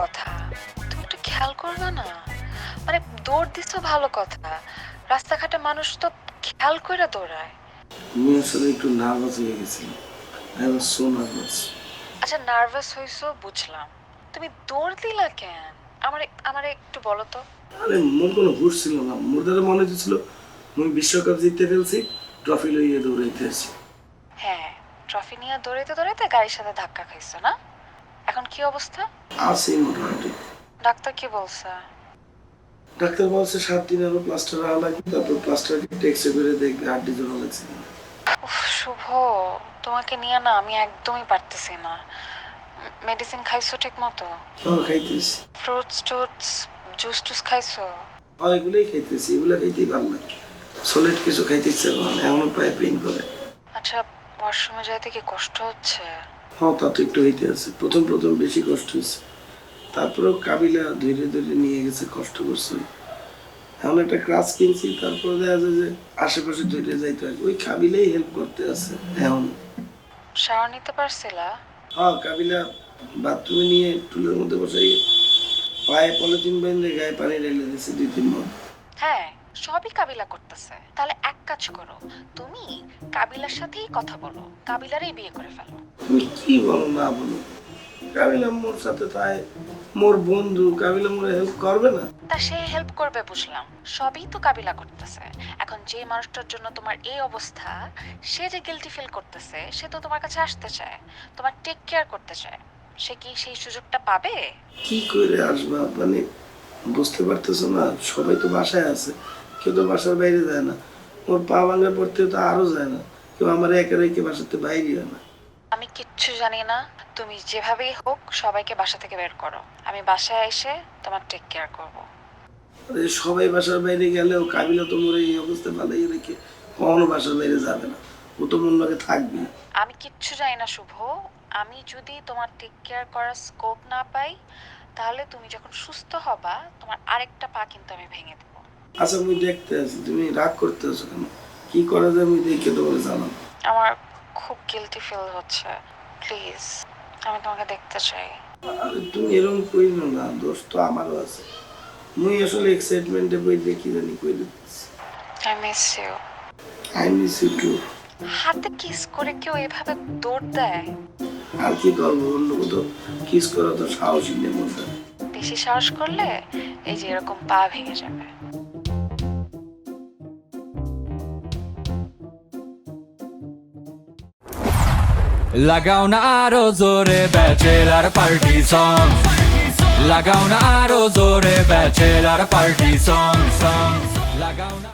কথা। তুমি একটু খেয়াল করবে না? মানে দৌড় দিছো ভালো কথা। রাস্তাঘাটে মানুষ তো খেয়াল করে দৌড়ায়। আমি আসলে একটু নার্ভাস হয়ে গেছিলাম আই ওয়াজ সো নার্ভাস আচ্ছা নার্ভাস হইছো বুঝলাম। তুমি দৌড় দিলা কেন? আমার আমার একটু বলো তো। আরে মোর কোনো হুশ ছিল না। মোর দ্বারা মনে হচ্ছিল মুই বিশ্বকাপ জিততে ফেলছি ট্রফি লইয়ে দৌড়াইতে আছি হ্যাঁ ট্রফি নিয়ে দৌড়াইতে দৌড়াইতে গাড়ির সাথে ধাক্কা খাইছো না? এখন কি অবস্থা? আছি মোটামুটি। ডাক্তার কি বলছে? ডাক্তার বলছে সাত দিন আরও প্লাস্টার রাখা লাগবে তারপর প্লাস্টার টেক্সে করে দেখবে হাড্ডি জোড়া লাগছে। উফ শুভ। তোমাকে নিয়ে না আমি একদমই পারতেছি না। মেডিসিন খাইছো ঠিক মতো হ্যাঁ খাইতেছি। ফ্রুটস টুটস জুস টুস খাইছো? হ্যাঁ এগুলোই খাইতেছি এগুলো খাইতেই ভালো লাগে। সলিড কিছু খাইতে ইচ্ছে করে না এমন পায়ে পেইন করে। আচ্ছা ওয়াশরুমে যাইতে কি কষ্ট হচ্ছে? হ্যাঁ তা তো একটু হইতে আছে। প্রথম প্রথম বেশি কষ্ট হয়েছে। তারপরেও কাবিলা ধীরে ধীরে নিয়ে গেছে কষ্ট করছে। এমন একটা ক্লাস কিনছি তারপরে দেখা যায় যে আশেপাশে ধরে যাইতে হয়। ওই কাবিলাই হেল্প করতে আছে এখন। শাওয়ার নিতে পারছিলা? হ্যাঁ কাবিলা বাথরুমে নিয়ে টুলের মধ্যে বসাই পায়ে পলিথিন বেঁধে গায়ে পানি ঢেলে দিয়েছে দুই তিন হ্যাঁ সবই কাবিলা করতেছে। তাহলে এক কাজ করো তুমি কাবিলার সাথেই কথা বলো কাবিলারই বিয়ে করে ফেলো। তুমি কি বলো না বলো? কাবিলা মোর সাথে তাই মোর বন্ধু কাবিলা মোরে হেল্প করবে না? তা সে হেল্প করবে বুঝলাম সবই তো কাবিলা করতেছে। এখন যে মানুষটার জন্য তোমার এই অবস্থা সে যে গিলটি ফিল করতেছে সে তো তোমার কাছে আসতে চায় তোমার টেক কেয়ার করতে চায়। সে কি সেই সুযোগটা পাবে? কি করে আসবা মানে বুঝতে পারতেছো না সবাই তো বাসায় আছে কেউ তো বাসার বাইরে যায় না। ওর পা ভাঙা পড়তে তো আরও যায় না কেউ আমার একা রেখে বাসাতে বাইরে হয় না। আমি কিচ্ছু জানি না তুমি যেভাবেই হোক সবাইকে বাসা থেকে বের করো। আমি বাসায় এসে তোমার টেক কেয়ার করব। আরে সবাই বাসার বাইরে গেলেও কাবিলা তো মোরে এই অবস্থা ভালোই রেখে কখনো বাসার বাইরে যাবে না? ও তো মন লাগে থাকবে আমি কিচ্ছু জানি না শুভ। আমি যদি তোমার টেক কেয়ার করার স্কোপ না পাই তাহলে তুমি যখন সুস্থ হবা তোমার আরেকটা পা কিন্তু আমি ভেঙে দেবো। আচ্ছা আমি দেখতে আছি। তুমি রাগ করতে আছো কেন? কি করা যায় আমি দেখে তোমার জানাব আমার খুব গিলটি ফিল হচ্ছে। প্লিজ আমি তোমাকে দেখতে চাই। আরে তুমি এরকম করিল না। দোষ তো আমারও আছে। মুই আসলে এক্সাইটমেন্টে বই দেখি জানি কই দিচ্ছি I miss you I miss you too হাতে কিস করে কেউ এভাবে দৌড় দেয়? আর কি করব অন্য কোথাও কিস করা তো সাহসী নেই মধ্যে বেশি সাহস করলে এই যে এরকম পা ভেঙে যাবে। লাগাও না আরও জোরে ব্যাচেলার পার্টি সং লাগাও না আরও জোরে ব্যাচেলার পার্টি সং সং লাগাও না